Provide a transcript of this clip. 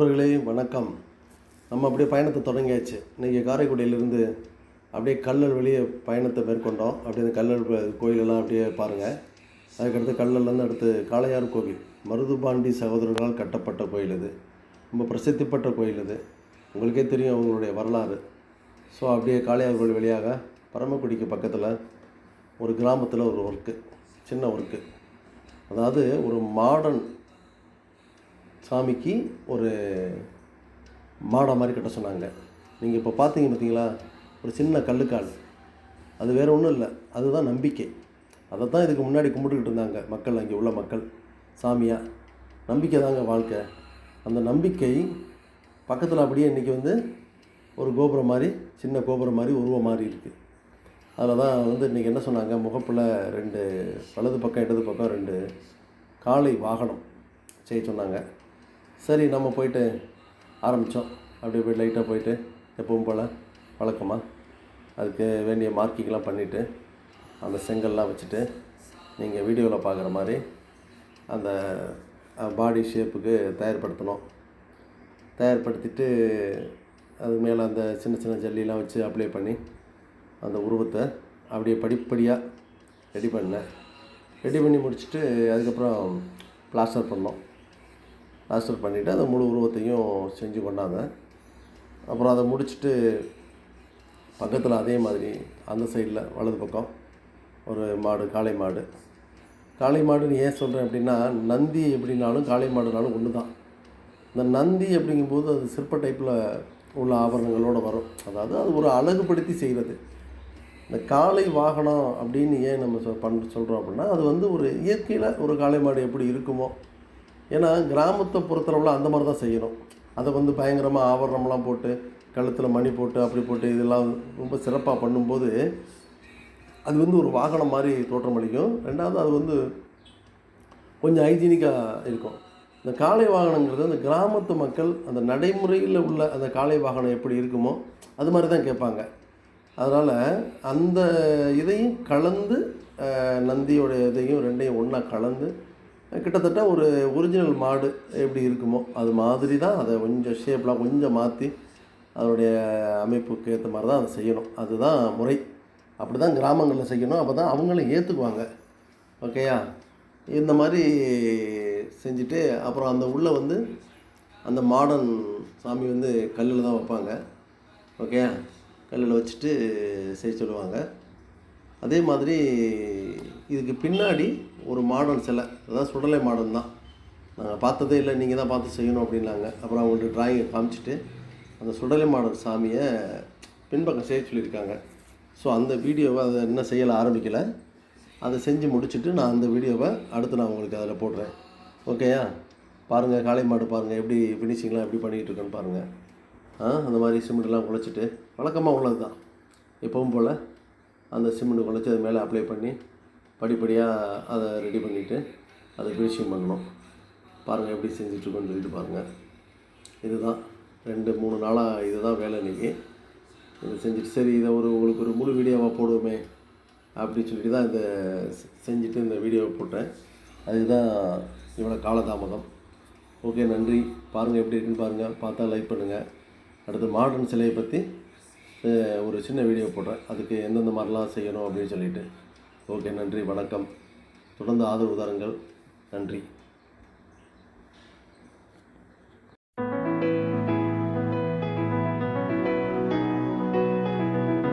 நண்பர்களே வணக்கம். நம்ம அப்படியே பயணத்தை தொடங்கியாச்சு. இன்றைக்கி காரைக்குடியிலேருந்து அப்படியே கல்லல் வெளியே பயணத்தை மேற்கொண்டோம். அப்படியே அந்த கல்லல் கோயிலெல்லாம் அப்படியே பாருங்கள் அதுக்கடுத்து கல்லல்லேருந்து அடுத்து காளையார் கோவில். மருதுபாண்டி சகோதரர்களால் கட்டப்பட்ட கோயில் இது ரொம்ப பிரசித்தி பெற்ற கோயில் இது உங்களுக்கே தெரியும் அவங்களுடைய வரலாறு. ஸோ அப்படியே காளையார் கோவில் வழியாக பரமக்குடிக்கு பக்கத்தில் ஒரு கிராமத்தில் ஒரு ஒர்க்கு சின்ன ஒர்க்கு. அதாவது ஒரு மாடர்ன் சாமிக்கு ஒரு மாடை மாதிரி கட்ட சொன்னாங்க. நீங்கள் இப்போ பார்த்தீங்க பார்த்தீங்களா ஒரு சின்ன கல்லுக்கால். அது வேறு ஒன்றும் இல்லை. அதுதான் நம்பிக்கை. அதை தான் இதுக்கு முன்னாடி கும்பிட்டுக்கிட்டு இருந்தாங்க மக்கள் அங்கே உள்ள மக்கள். சாமியாக நம்பிக்கை தாங்க வாழ்க்கை. அந்த நம்பிக்கை பக்கத்தில் அப்படியே இன்றைக்கி வந்து ஒரு கோபுரம் மாதிரி சின்ன கோபுரம் மாதிரி உருவம் மாதிரி இருக்குது அதில் தான் வந்து இன்றைக்கி என்ன சொன்னாங்க? முகப்பில் ரெண்டு வலது பக்கம் இடது பக்கம் ரெண்டு காலை வாகனம். செய்ய சொன்னாங்க. சரி நம்ம போயிட்டு ஆரம்பித்தோம் அப்படியே போய் லைட்டாக போயிட்டு எப்பவும் போல் வழக்கமாக அதுக்கு வேண்டிய மார்க்கிங்லாம் பண்ணிவிட்டு அந்த செங்கல்லாம் வச்சுட்டு நீங்கள் வீடியோவில் பார்க்குற மாதிரி அந்த பாடி ஷேப்புக்கு தயார்படுத்தணும். தயார்படுத்திட்டு அது மேலே அந்த சின்ன சின்ன ஜல்லிலாம் வச்சு அப்ளை பண்ணி அந்த உருவத்தை அப்படியே படிப்படியாக ரெடி பண்ணேன். ரெடி பண்ணி முடிச்சுட்டு அதுக்கப்புறம் பிளாஸ்டர் பண்ணோம். பிளாஸ்டர் பண்ணிவிட்டு அந்த முழு உருவத்தையும் செஞ்சு கொண்டாங்க. அப்புறம் அதை முடிச்சுட்டு பக்கத்தில் அதே மாதிரி அந்த சைடில் வலது பக்கம் ஒரு மாடு காளை மாடு. காளை மாடுன்னு ஏன் சொல்கிறேன் அப்படின்னா நந்தி எப்படின்னாலும் காளை மாடுனாலும் ஒன்று தான் இந்த நந்தி அப்படிங்கும்போது அது சிற்ப டைப்பில் உள்ள ஆபரணங்களோடு வரும். அதாவது அது ஒரு அழகுபடுத்தி செய்கிறது இந்த காளை வாகனம் அப்படின்னு ஏன் நம்ம சொல் பண் சொல்கிறோம் அப்படின்னா அது வந்து ஒரு இயற்கையில் ஒரு காளை மாடு எப்படி இருக்குமோ ஏன்னா கிராமத்தை பொறுத்தளவில் அந்த மாதிரி தான் செய்யணும். அதை வந்து பயங்கரமாக ஆவரணம்லாம் போட்டு கழுத்தில் மணி போட்டு அப்படி போட்டு இதெல்லாம் ரொம்ப சிறப்பாக பண்ணும்போது அது வந்து ஒரு வாகனம் மாதிரி தோற்றம் அளிக்கும். ரெண்டாவது அது வந்து கொஞ்சம் ஹைஜீனிக்காக இருக்கும். இந்த காலை வாகனங்கிறது அந்த கிராமத்து மக்கள் அந்த நடைமுறையில் உள்ள அந்த காலை வாகனம் எப்படி இருக்குமோ அது மாதிரி தான் கேட்பாங்க. அதனால் அந்த இதையும் கலந்து நந்தியோடைய இதையும் ரெண்டையும் ஒன்றா கலந்து கிட்டத்தட்ட ஒரு ஒரிஜினல் மாடு எப்படி இருக்குமோ அது மாதிரி தான் அதை கொஞ்சம் ஷேப்லாம் கொஞ்சம் மாற்றி அதனுடைய அமைப்புக்கு ஏற்ற மாதிரி தான் அதை செய்யணும். அதுதான் முறை. அப்படி தான் கிராமங்களில் செய்யணும். அப்போ தான் அவங்களும் ஏற்றுக்குவாங்க ஓகேயா இந்த மாதிரி செஞ்சுட்டு அப்புறம் அந்த உள்ளே வந்து அந்த மாடர்ன் சாமி வந்து கல்லில் தான் வைப்பாங்க. ஓகேயா கல்லில் வச்சுட்டு செய்ய சொல்லுவாங்க. அதே மாதிரி இதுக்கு பின்னாடி ஒரு மாடர்ன் சிலை. அதாவது சுடலை மாடல் தான். நாங்கள் பார்த்ததே இல்லை நீங்கள் தான் பார்த்து செய்யணும் அப்படின்னாங்க. அப்புறம் அவங்கள்ட்ட டிராயிங்கை காமிச்சிட்டு அந்த சுடலை மாடல் சாமியை பின்பக்கம் செய்ய சொல்லியிருக்காங்க. ஸோ அந்த வீடியோவை அதை இன்னும் செய்யலை ஆரம்பிக்கலை. அதை செஞ்சு முடிச்சுட்டு நான் அந்த வீடியோவை அடுத்து நான் உங்களுக்கு அதில் போடுறேன். ஓகேயா பாருங்கள் காளை மாடு பாருங்கள் எப்படி ஃபினிஷிங்லாம் எப்படி பண்ணிகிட்டு இருக்கேன்னு பாருங்கள் ஆ அந்த மாதிரி சிமெண்ட்லாம் குழச்சிட்டு வழக்கமாக உள்ளது தான் எப்பவும் போல் அந்த சிமெண்ட் குழச்சி அது மேலே அப்ளை பண்ணி படிப்படியாக அதை ரெடி பண்ணிவிட்டு அதை ஃபினிஷிங் பண்ணணும். பாருங்கள் எப்படி செஞ்சிட்ருக்கோன்னு சொல்லிட்டு பாருங்கள் இதுதான் ரெண்டு மூணு நாளாக இதுதான் வேலை இன்றைக்கி இதை செஞ்சுட்டு சரி இதை ஒரு உங்களுக்கு ஒரு முழு வீடியோவாக போடுவோமே அப்படின்னு சொல்லிட்டு தான் இதை செஞ்சுட்டு இந்த வீடியோவை போட்டேன். அதுதான் இவ்வளோ காலதாமதம். ஓகே நன்றி. பாருங்கள் எப்படி இருக்குன்னு பாருங்கள் பார்த்தா லைக் பண்ணுங்கள் அடுத்து மாடர்ன் சிலையை பற்றி ஒரு சின்ன வீடியோ போடுறேன். அதுக்கு எந்தெந்த மாதிரிலாம் செய்யணும் அப்படின்னு சொல்லிட்டு. ஓகே நன்றி வணக்கம். தொடர்ந்து ஆதரவு தாருங்கள். நன்றி.